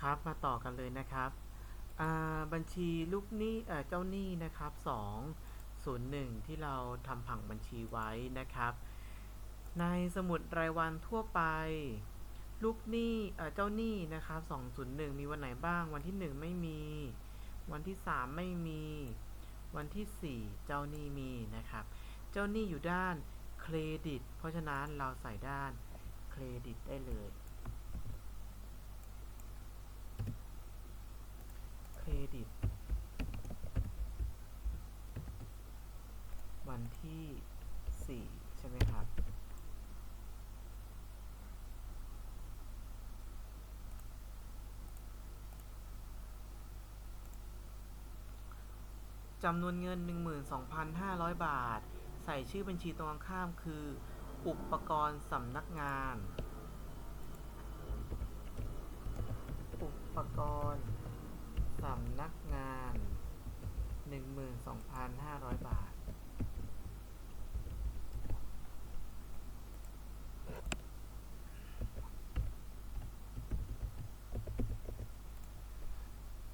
ครับมาต่อกันเลยนะครับบัญชีลูกหนี้เจ้าหนี้นะครับ 201 ที่เราทำผังบัญชีไว้นะครับ ในสมุดรายวันทั่วไป ลูกหนี้เอ่อเจ้าหนี้นะครับ 201 มีวันไหนบ้าง วันที่ 1 ไม่มี วันที่ 3 ไม่มี วันที่ 4 เจ้าหนี้มีนะครับ เจ้าหนี้อยู่ด้านเครดิต เพราะฉะนั้นเราใส่ด้านเครดิตได้เลย เค รดิต วันที่ 4 ใช่ไหมครับ จำนวนเงิน 12,500 บาท ใส่ชื่อบัญชีตรงข้ามคือ อุปกรณ์สำนักงาน อุปกรณ์ สำนักงาน 12,500 บาท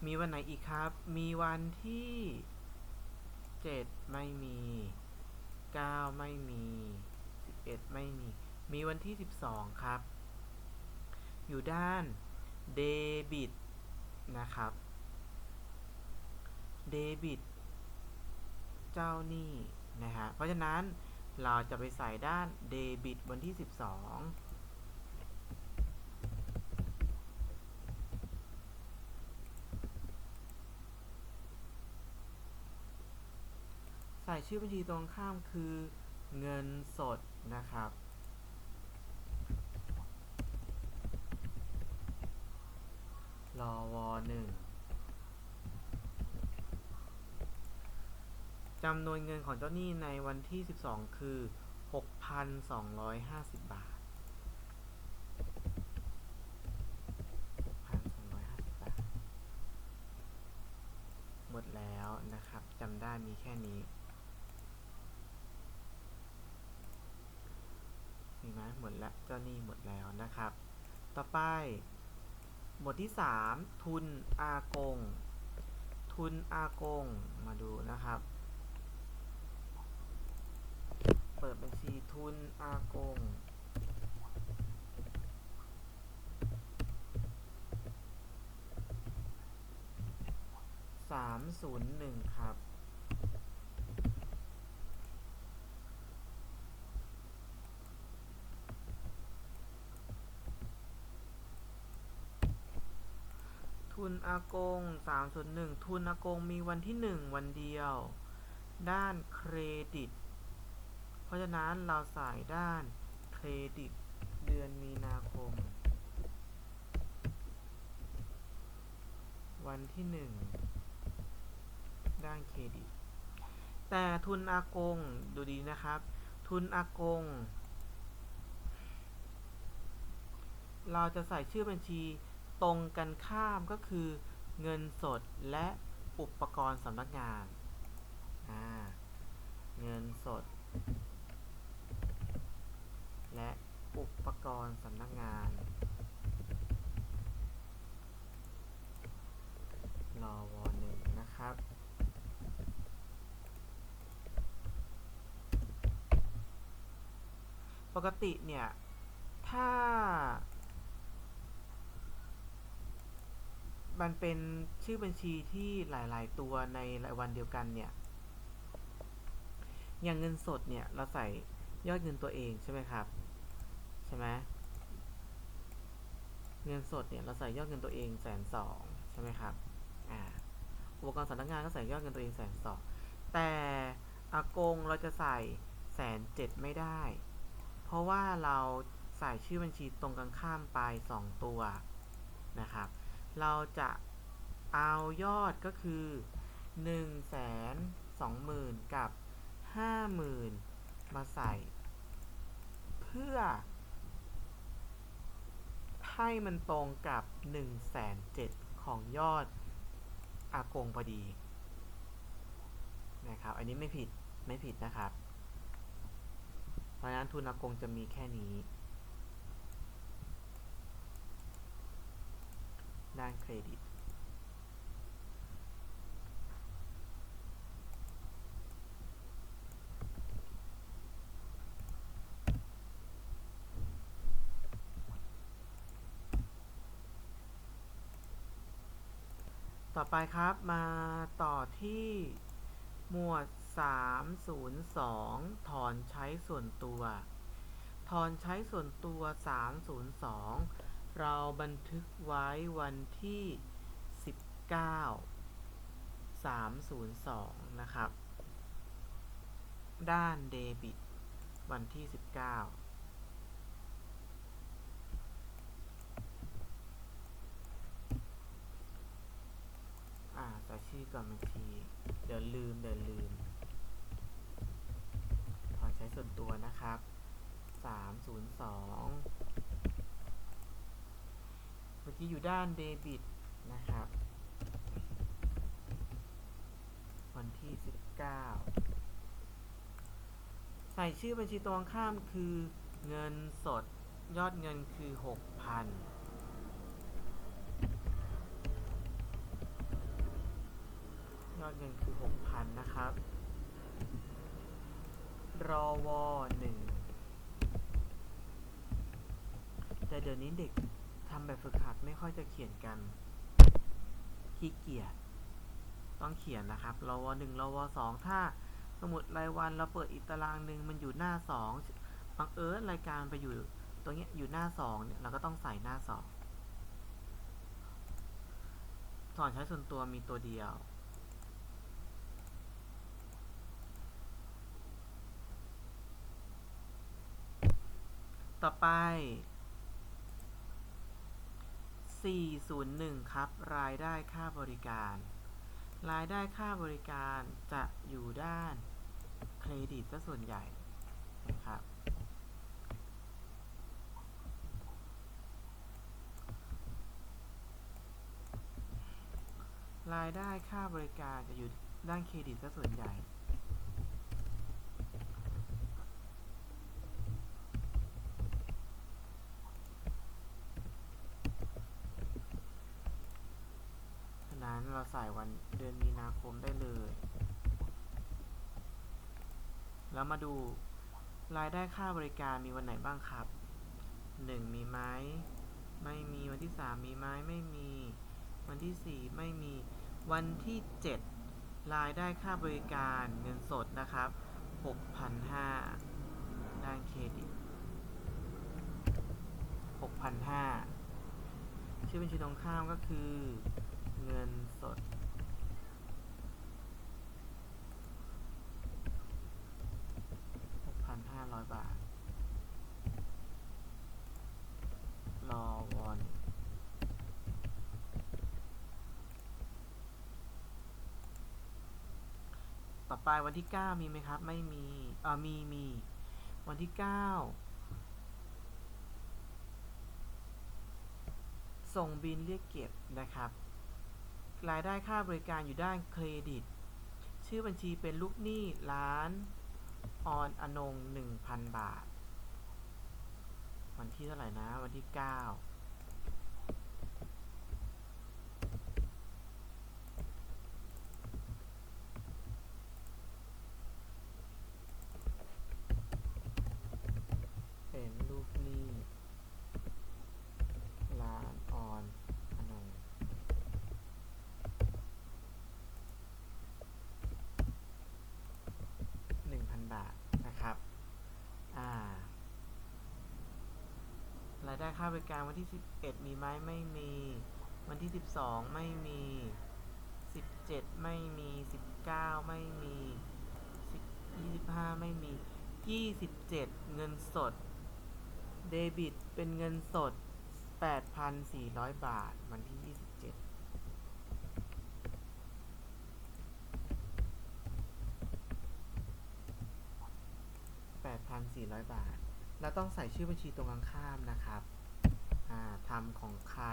มีวันไหนอีกครับ มีวันที่ 7 ไม่มี 9 ไม่มี 11 ไม่มี มีวันที่ 12 ครับ อยู่ด้านเดบิตนะครับ เดบิตเจ้าหนี้นะฮะ เพราะฉะนั้นเราจะไปใส่ด้านเดบิตวันที่ 12 ใส่ชื่อบัญชีตรงข้ามคือเงินสดนะครับรอวอหนึ่ง จำนวนเงินของเจ้าหนี้ในวันที่ 12 คือ 6,250 บาท 6,250 บาท หมดแล้วนะครับจำได้มีแค่นี้ มีไหมหมดแล้วเจ้าหนี้หมดแล้วนะครับ ต่อไป หมวดที่ 3 ทุนอากง ทุนอากง มาดูนะครับ เปิดบัญชี ทุนอากง สามศูนย์หนึ่งครับ ทุนอากงสามศูนย์หนึ่งทุนอากงมีวันที่หนึ่งวันเดียว ด้านเครดิต ราะฉะนั้นเราใส่ด้านเครดิตเดือนมีนาคม วันที่1ด้านเครดิต แต่ทุนอากงดูดีนะครับ ทุนอากง เราจะใส่ชื่อบัญชีตรงกันข้ามก็คือเงินสดและอุปกรณ์สำนักงาน เงินสด และอุปกรณ์สำนักงาน รอวอหนึ่งนะครับ ปกติเนี่ย ถ้า มันเป็นชื่อบัญชีที่หลายๆ ตัวในรายวันเดียวกันเนี่ย อย่างเงินสดเนี่ย เราใส่ยอดเงินตัวเองใช่ไหมครับ ใช่ไหมเงินสดเนี่ยเราใส่ยอดเงินตัวเองแสนสองใช่ไหมครับอ่าอุปกรณ์สำนักงานก็ใส่ยอดเงินตัวเองแสนสองแต่อากงเราจะใส่แสนเจ็ดไม่ได้ เพราะว่าเราใส่ชื่อบัญชีตรงกันข้ามไป 2 ตัวนะครับ เราจะเอายอดก็คือ1 2 0 0 0 0กับ 50,000 มาใส่ เพื่อ ให้มันตรงกับ1 7 0 0 0ของยอดอากงพอดีนะครับ อันนี้ไม่ผิดไม่ผิดนะครับ เพราะฉะนั้นทุนอากงจะมีแค่นี้ ด้านเครดิต ต่อไปครับมาต่อที่หมวด 302 ถอนใช้ส่วนตัว ถอนใช้ส่วนตัว 302 เราบันทึกไว้วันที่ 19 302 นะครับ ด้านเดบิต วันที่ 19 อ่าใส่ชื่อก่อนบัญชี เดี๋ยวลืมเดี๋ยวลืมถอนใช้ส่วนตัวนะครับ 302 เมื่อกี้อยู่ด้านเดบิตนะครับ วันที่ 19 ใส่ชื่อบัญชีตรงข้ามคือเงินสดยอดเงินคือ 6,000 อดเงินคือ6,000นะครับ รอวอหนึ่งแต่เดี๋ยวนี้เด็กทำแบบฝึกหัดไม่ค่อยจะเขียนกันขี้เกียจต้องเขียนนะครับรอวอหนึ่งรอวอสองถ้าสมุดรายวันเราเปิดอีกตารางหนึ่งมันอยู่หน้าสองบังเอิญรายการไปอยู่ตัวเนี้ยอยู่หน้าสองเนี่ยเราก็ต้องใส่หน้าสองถอนใช้ส่วนตัวมีตัวเดียว ต่อไป 401 ครับ รายได้ค่าบริการ รายได้ค่าบริการจะอยู่ด้านเครดิตซะส่วนใหญ่นะครับรายได้ค่าบริการจะอยู่ด้านเครดิตซะส่วนใหญ่ ฉะนั้นเราใส่วันเดือนมีนาคมได้เลย แล้วมาดูรายได้ค่าบริการมีวันไหนบ้างครับหนึ่งมีไหมไม่มีวันที่สามมีไหมไม่มี วันที่สี่ไม่มีวันที่เจ็ดรายได้ค่าบริการเงินสดนะครับหกพันห้าด้านเครดิตหกพันห้าชื่อบัญชีตรงข้ามก็คือ เงินสด 6,500 บาท รอวอนต่อไปวันที่ 9 มีไหมครับ ไม่มีอ่ามีมี วันที่ 9 ส่งบินเรียกเก็บนะครับ รายได้ค่าบริการอยู่ด้านเครดิต ชื่อบัญชีเป็นลูกหนี้ร้านออนอนง 1,000 บาท วันที่เท่าไหร่นะ วันที่ 9 เป็นลูกหนี้ ร้านออนอนง 1,000 บาทนะครับ อ่า รายได้ค่าบริการวันที่ 11 มีไหมไม่มี วันที่ 12 ไม่มี 17 ไม่มี 19 ไม่มี 25 ไม่มี 27 เงินสด เดบิตเป็นเงินสด 8,400 บาท วันที่ 27 8,400 บาท แล้วต้องใส่ชื่อบัญชีตรงข้ามนะครับทำของใคร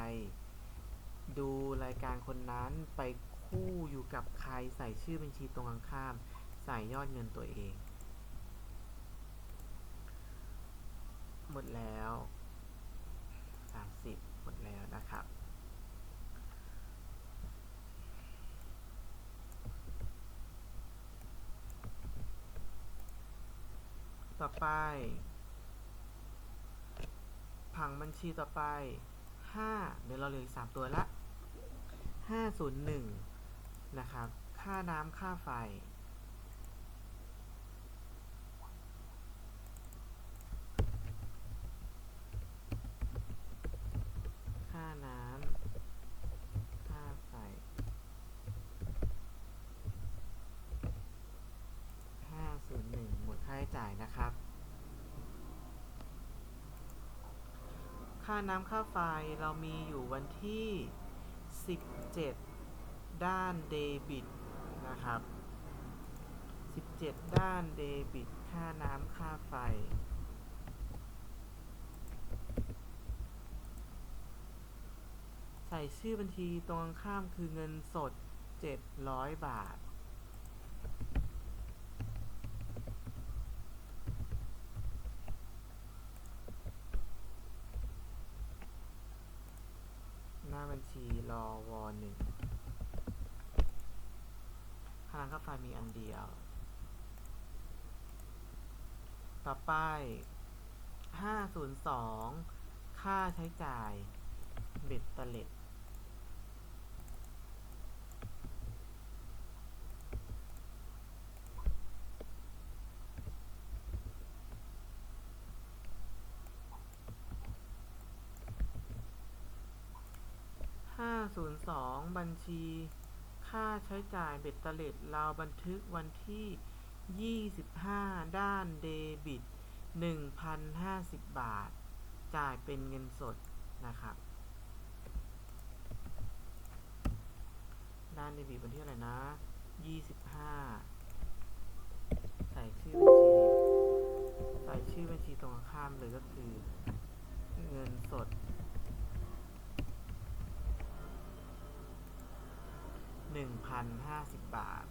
ดูรายการคนนั้นไปคู่อยู่กับใครใส่ชื่อบัญชีตรงข้าม ใส่ยอดเงินตัวเอง หมดแล้ว 30 หมดแล้วนะครับต่อไป ผังบัญชีต่อไปห้าเดี๋ยวเราเหลืออีกสามตัวละห้าศูนย์หนึ่งนะครับ ค่าน้ำค่าไฟ ค่าน้ำ ค่าไฟ ห้าศูนย์หนึ่งหมดค่าใช้จ่ายนะครับ ค่าน้ำค่าไฟเรามีอยู่วันที่ 17 ด้านเดบิตนะครับ 17 ด้านเดบิต ค่าน้ำค่าไฟ ใส่ชื่อบัญชีตรงข้ามคือเงินสด 700 บาท หน้าบัญชีรอวอหนึ่งค่าน้ำค่า ไฟมีอันเดียว ต่อไป 502 ค่าใช้จ่ายเบ็ดเตล็ด502 บัญชี ค่าใช้จ่ายเบ็ดเตล็ดเราบันทึกวันที่ 25 ด้านเดบิต 1,050 บาท จ่ายเป็นเงินสดนะครับ ด้านเดบิตวันที่อะไรนะ 25 ใส่ชื่อบัญชี ใส่ชื่อบัญชีตรงข้ามเลยก็คือ เงินสด 1,050บบาท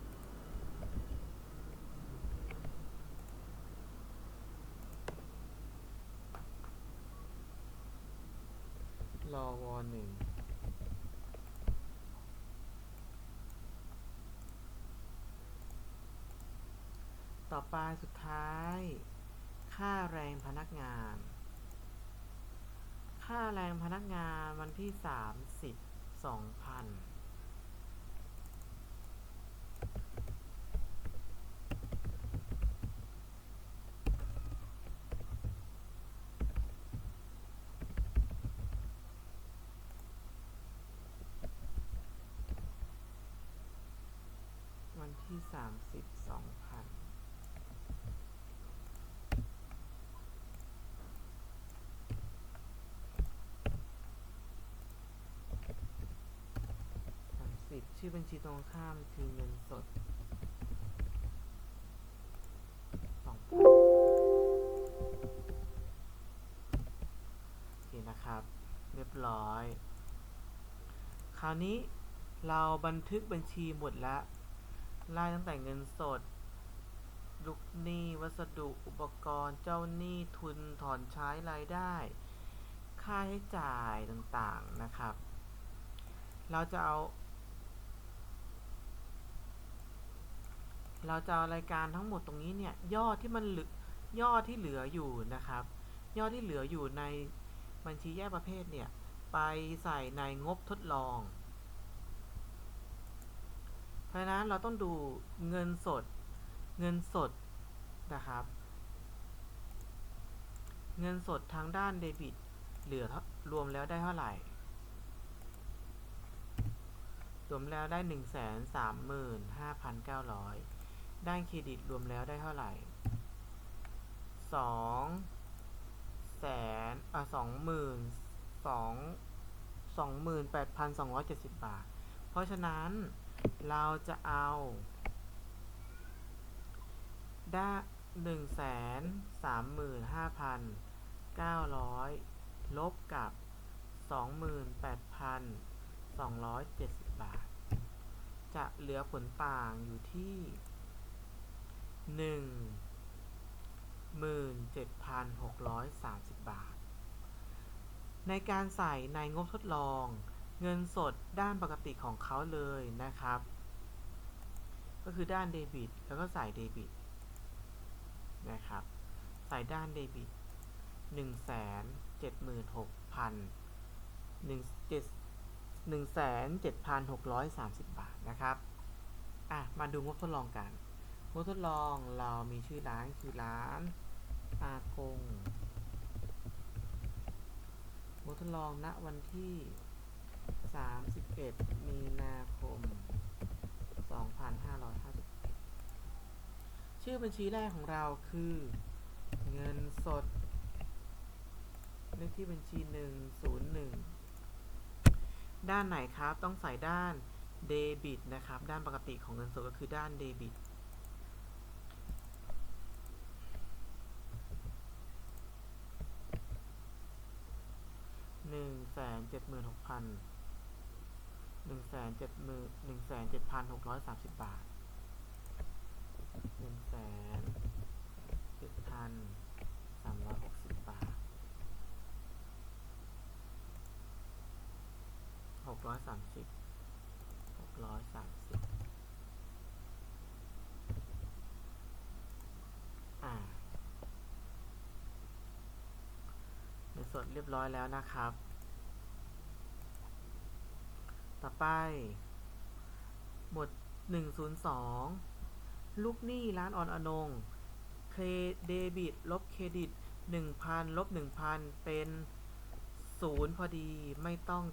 รอวอหนึ่งต่อไปสุดท้าย ค่าแรงพนักงาน ค่าแรงพนักงานวันที่สามสิบสองพัน สามสิบชื่อบัญชีตรงข้ามคือเงินสดสองพันโอเคนะครับ เรียบร้อย คราวนี้เราบันทึกบัญชีหมดแล้ว ไล่ตั้งแต่เงินสด ลูกหนี้ วัสดุ อุปกรณ์ เจ้าหนี้ ทุน ถอนใช้ รายได้ ค่าใช้จ่ายต่างๆ นะครับ เราจะเอา เราจะเอารายการทั้งหมดตรงนี้เนี่ย ยอดที่มันเหลือยอดที่เหลืออยู่นะครับ ยอดที่เหลืออยู่ในบัญชีแยกประเภทเนี่ย ไปใส่ในงบทดลอง เพราะฉะนั้นเราต้องดูเงินสด เงินสดนะครับ เงินสดทางด้านเดบิต เหลือรวมแล้วได้เท่าไหร่ รวมแล้วได้หนึ่งแสนสามหมื่นห้าพันเก้าร้อยด้านเครดิตรวมแล้วได้เท่าไหร่สองแสนอะสองหมื่นสองสองหมื่นแปดพันสองร้อยเจ็ดสิบบาท เพราะฉะนั้น เราจะเอาได้หนึ่งแสนสามหมื่นห้าพันเก้าร้อยลบกับสองหมื่นแปดพันสองร้อยเจ็ดสิบบาท จะเหลือผลต่างอยู่ที่หนึ่งหมื่นเจ็ดพันหกร้อยสามสิบบาท ในการใส่ในงบทดลอง เงินสดด้านปกติของเขาเลยนะครับ ก็คือด้านเดบิต แล้วก็ใส่เดบิตนะครับใส่ด้านเดบิตหนึ่งแสนเจ็ดหมื่นหกพันหนึ่งเจ็ดหนึ่งแสนเจ็ดพันหกร้อยสามสิบบาทนะครับอะมาดูงบทดลองกันงบทดลองเรามีชื่อร้านคือร้านอากงงบทดลองณวันที่ 31 มีนาคม 2551ชื่อบัญชีแรกของเราคือ เงินสด เลขที่บัญชี 101 ด้านไหนครับต้องใส่ด้านเดบิตนะครับ ด้านปกติของเงินสดก็คือด้านเดบิตหนึ่งแสนเจ็ดหมื่นหกพัน หนึ่งแสนเจ็ดหมื่นหนึ่งแสนเจ็ดพันหกร้อยสามสิบบาทหนึ่งแสนเจ็ดพันสามร้อยหกสิบบาทหกร้อยสามสิบหกร้อยสามสิบอ่าในสดเรียบร้อยแล้วนะครับ ต่อไปหมด102 ลูกหนี้ร้านออนอนง เครเดบิต ลบเครดิต 1,000 ลบ 1,000 เป็นศูนย์พอดี ไม่ต้อง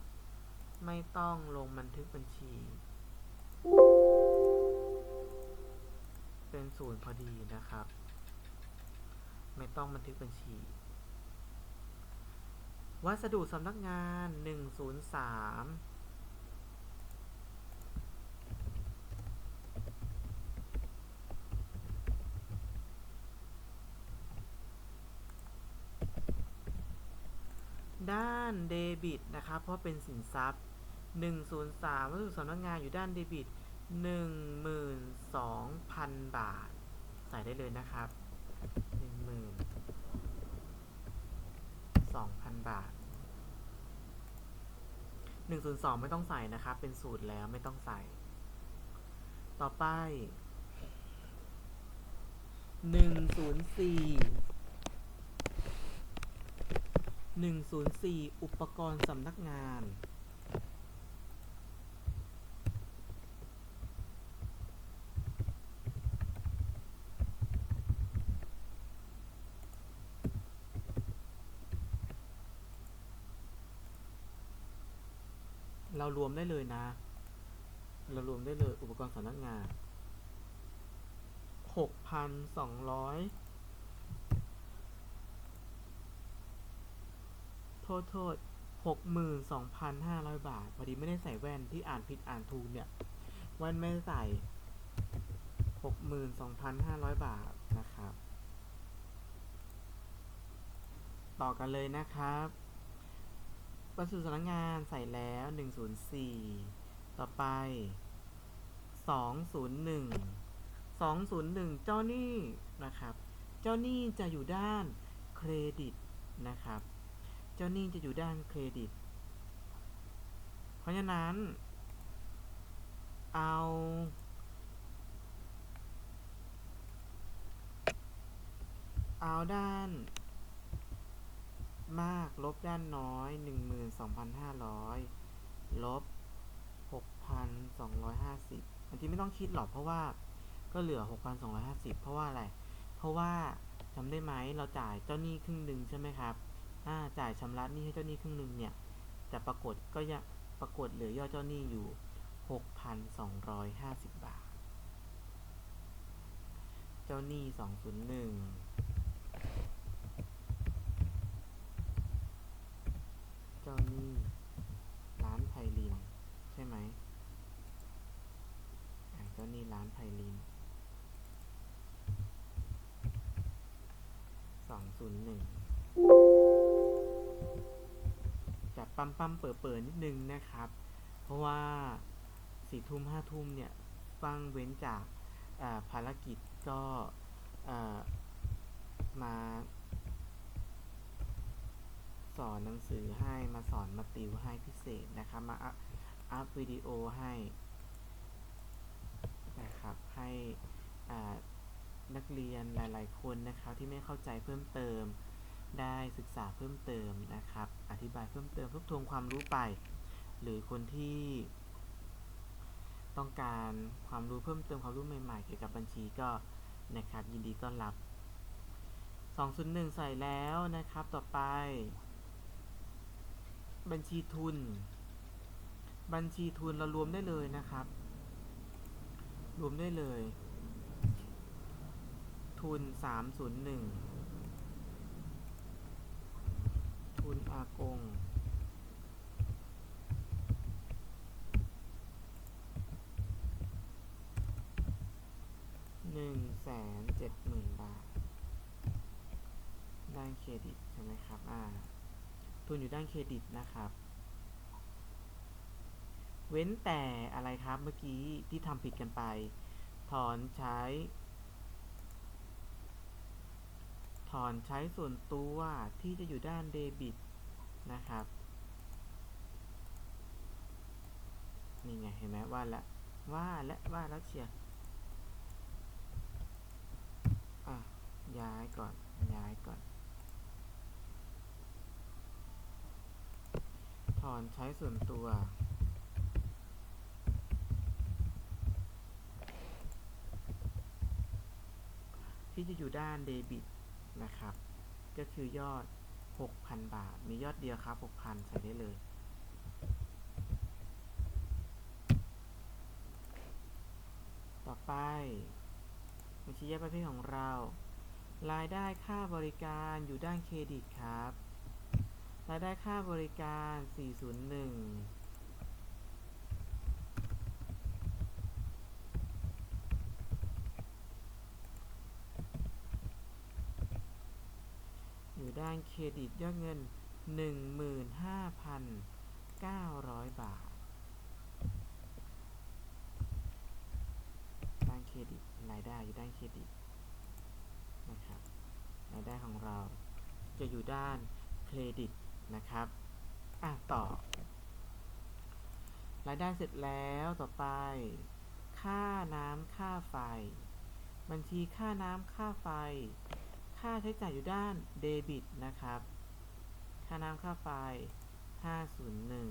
ไม่ต้องลงบันทึกบัญชี เป็นศูนย์พอดีนะครับ ไม่ต้องบันทึกบัญชี วัสดุสำนักงาน 103 ด้านเด บิตนะครับเพราะเป็นสินทรัพย์ 103วัสดุสำนักงานอยู่ด้านเดบิต 12,000 บาท ใส่ได้เลยนะครับ 12,000 บาท 102 ไม่ต้องใส่นะครับ เป็นสูตรแล้วไม่ต้องใส่ ต่อไป 104 104 อุปกรณ์สำนักงาน เรารวมได้เลยนะ เรารวมได้เลยอุปกรณ์สำนักงาน 6,200 โทษโทษหกหมื่นสองพันห้าร้อยบาท พอดีไม่ได้ใส่แว่นที่อ่านผิดอ่านถูกเนี่ย แว่นไม่ใส่หกหมื่นสองพันห้าร้อยบาทนะครับ ต่อกันเลยนะครับวัสดุสำนักงานใส่แล้วหนึ่งศูนย์สี่ต่อไปสองศูนย์หนึ่งสองศูนย์หนึ่งเจ้าหนี้นะครับ เจ้าหนี้จะอยู่ด้านเครดิตนะครับ เจ้าหนี้จะอยู่ด้านเครดิต เพราะฉะนั้น เอา เอาด้านมากลบด้านน้อย 12,500 ลบ 6,250อันที่ไม่ต้องคิดหรอกเพราะว่าก็เหลือ 6,250 เพราะว่าอะไร เพราะว่าจำได้ไหมเราจ่ายเจ้าหนี้ครึ่งหนึ่งใช่ไหมครับ อ่าจ่ายชำระหนี้ให้เจ้าหนี้ครึ่งหนึ่งเนี่ยแต่ปรากฏก็ยังปรากฏเหลือยอดเจ้าหนี้อยู่ 6,250 บาท เจ้าหนี้ 201 เจ้าหนี้ร้านไพลิน ใช่ไหมเจ้าหนี้ร้านไพลิน 201 ปั๊มปั๊มเปิดเปิดนิดนึงนะครับ เพราะว่าสี่ทุ่มห้าทุ่มเนี่ยฟังเว้นจากภารกิจก็มา สอนหนังสือให้มาสอนมาติวให้พิเศษนะครับ มาอัพวิดีโอให้นะครับให้นักเรียนหลาย ๆ คนนะครับที่ไม่เข้าใจเพิ่มเติม ได้ศึกษาเพิ่มเติมนะครับ อธิบายเพิ่มเติมทบทวนความรู้ไป หรือคนที่ต้องการความรู้เพิ่มเติมความรู้ใหม่ๆ เกี่ยวกับบัญชีก็นะครับ ยินดีต้อนรับ 201 ใส่แล้วนะครับต่อไป บัญชีทุน บัญชีทุนเรารวมได้เลยนะครับ รวมได้เลย ทุน 301 ทุนอากง หนึ่งแสนเจ็ดหมื่นบาท ด้านเครดิตใช่ไหมครับ อ่า ทุนอยู่ด้านเครดิตนะครับ เว้นแต่อะไรครับเมื่อกี้ที่ทำผิดกันไป ถอนใช้ ถอนใช้ส่วนตัวที่จะอยู่ด้านเดบิตนะครับ นี่ไง เห็นไหมว่าละว่าและว่าแล้วเชียร์อะ ย้ายก่อน ย้ายก่อน ถอนใช้ส่วนตัวที่จะอยู่ด้านเดบิต นะครับ ก็คือยอด 6,000 บาท มียอดเดียวครับ 6,000 ใส่ได้เลย ต่อไปบัญชีแยกประเภทของเรา รายได้ค่าบริการอยู่ด้านเครดิตครับ รายได้ค่าบริการ 401 อยู่ด้านเครดิตยอดเงิน 15,900 บาท ด้านเครดิตรายได้อยู่ด้านเครดิตนะครับรายได้ของเราจะอยู่ด้านเครดิตนะครับอะต่อ รายได้เสร็จแล้วต่อไป ค่าน้ำค่าไฟ บัญชีค่าน้ำค่าไฟ ค่าใช้จ่ายอยู่ด้านเดบิตนะครับ ค่าน้ำค่าไฟ 501ห้าส่วนหนึ่ง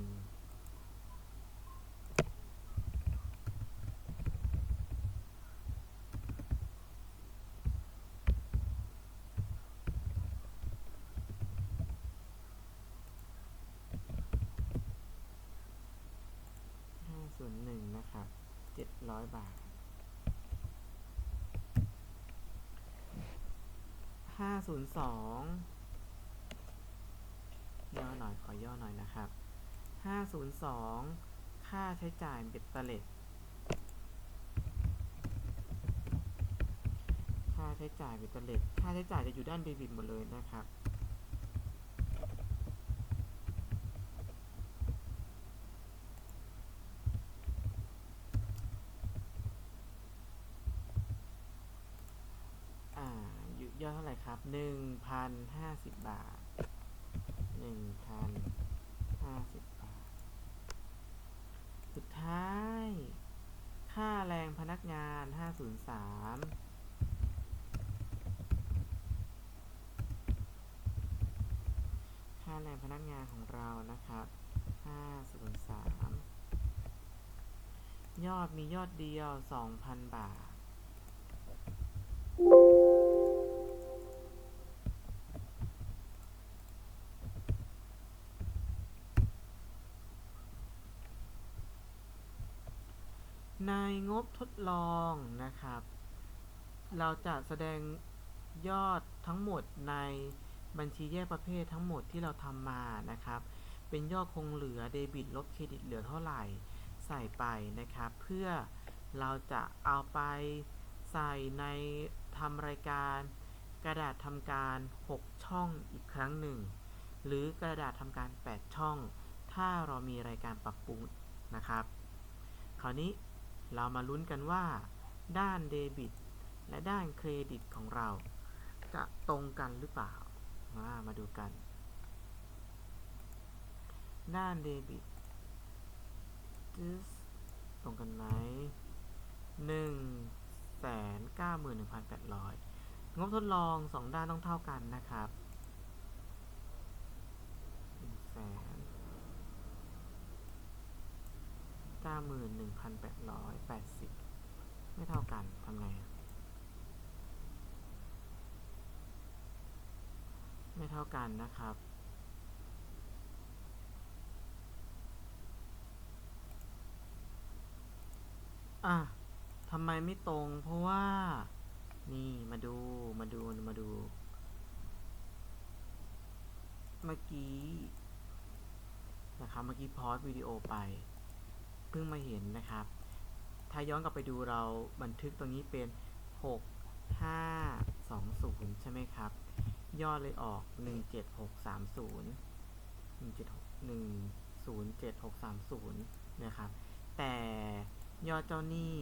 นะครับเจ็ดร้อยบาท ห้าศูนย์สองย่อหน่อย ขอย่อหน่อยนะครับห้าศูนย์สองค่าใช้จ่ายเบ็ดเตล็ดค่าใช้จ่ายเบ็ดเตล็ดค่าใช้จ่ายจะอยู่ด้านเดบิตหมดเลยนะครับ อ่าอยู่ยอดเท่าไหนึ่งพันห้าสิบบาทหนึ่งพันห้าสิบบาท สุดท้าย ค่าแรงพนักงานห้าศูนย์สามค่าแรงพนักงานของเรานะครับห้าศูนย์สามยอดมียอดเดียวสองพันบาท ในงบทดลองนะครับ เราจะแสดงยอดทั้งหมดในบัญชีแยกประเภททั้งหมดที่เราทำมานะครับ เป็นยอดคงเหลือเดบิตลบเครดิตเหลือเท่าไหร่ใส่ไปนะครับ เพื่อเราจะเอาไปใส่ในทำรายการกระดาษทำการ 6 ช่องอีกครั้งหนึ่ง หรือกระดาษทำการ 8 ช่อง ถ้าเรามีรายการปรับปรุงนะครับ คราวนี้ เรามาลุ้นกันว่า ด้านเดบิต และด้านเครดิตของเรา จะตรงกันหรือเปล่า มามาดูกัน ด้านเดบิตตรงกันไหมหนึ่งแสนเก้าหมื่นหนึ่งพันแปดร้อยงบทดลองสองด้านต้องเท่ากันนะครับหนึ่งแสนเก้าหมื่นหนึ่งพันแปดร้อยแปดสิบไม่เท่ากันทำไง ไม่เท่ากันนะครับอะทำไมไม่ตรง เพราะว่า นี่มาดู มาดู มาดู เมื่อกี้ นะครับ เมื่อกี้พอสวิดีโอไป พิ่งมาเห็นนะครับ ถ้าย้อนกลับไปดูเราบันทึกตรงนี้เป็น 6 5 2 0 ใช่ไหมครับ ย่อเลยออก 17630 176 107 630 นะครับ แต่ยอดเจ้าหนี้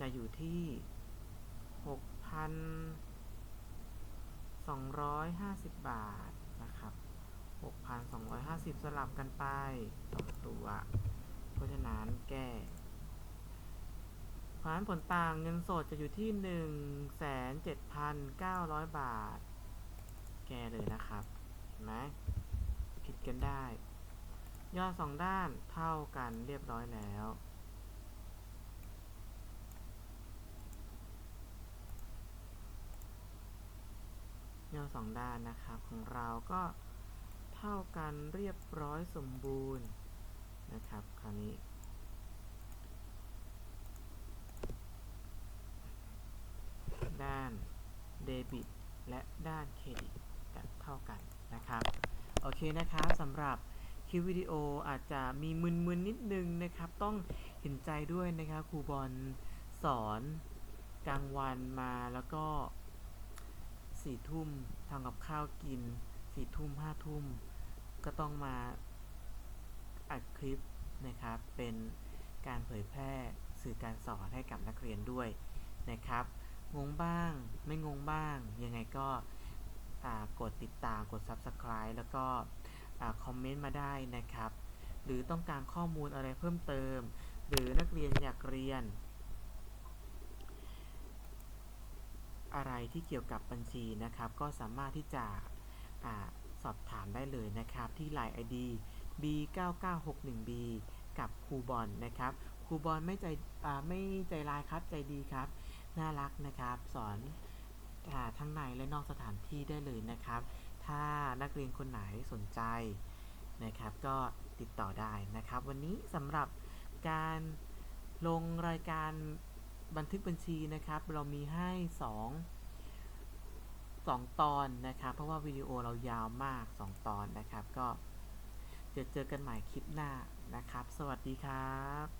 จะอยู่ที่ 6,250 บาทนะครับ 6,250 สลับกันไปสองตัว ราะฉะนั้นแก้เพราะฉะนั้นผลต่างเงินสดจะอยู่ที่ 1,7,900 บาท แก้เลยนะครับ เห็นไหมผิดกันได้ ยอดสองด้านเท่ากันเรียบร้อยแล้วยอดสองด้านนะครับของเราก็เท่ากันเรียบร้อยสมบูรณ์ นะครับคราวนี้ ด้านเดบิตและด้านเครดิตจะเท่ากันนะครับโอเคนะครับสำหรับคลิปวิดีโออาจจะมีมึนๆนิดนึงนะครับ ต้องเห็นใจด้วยนะครับครูบอลสอนกลางวันมาแล้วก็สี่ทุ่มทำกับข้าวกินสี่ทุ่มห้าทุ่มก็ต้องมา อัดคลิปนะครับ เป็นการเผยแพร่สื่อการสอนให้กับนักเรียนด้วยนะครับ งงบ้าง ไม่งงบ้าง ยังไงก็กดติดตาม กด Subscribe แล้วก็คอมเมนต์มาได้นะครับ หรือต้องการข้อมูลอะไรเพิ่มเติม หรือนักเรียนอยากเรียน อะไรที่เกี่ยวกับบัญชีนะครับ ก็สามารถที่จะอาสอบถามได้เลยนะครับที่ Line ID B9961B กับครูบอลนะครับครูบอลไม่ใจไม่ใจร้ายครับใจดีครับ น่ารักนะครับ สอนทั้งในและนอกสถานที่ได้เลยนะครับ ถ้านักเรียนคนไหนสนใจนะครับ ก็ติดต่อได้นะครับ วันนี้สำหรับการลงรายการบันทึกบัญชีนะครับ เรามีให้ 2 2 ตอนนะครับ เพราะว่าวิดีโอเรายาวมาก 2 ตอนนะครับก็ เจอเจอกันใหม่คลิปหน้านะครับ สวัสดีครับ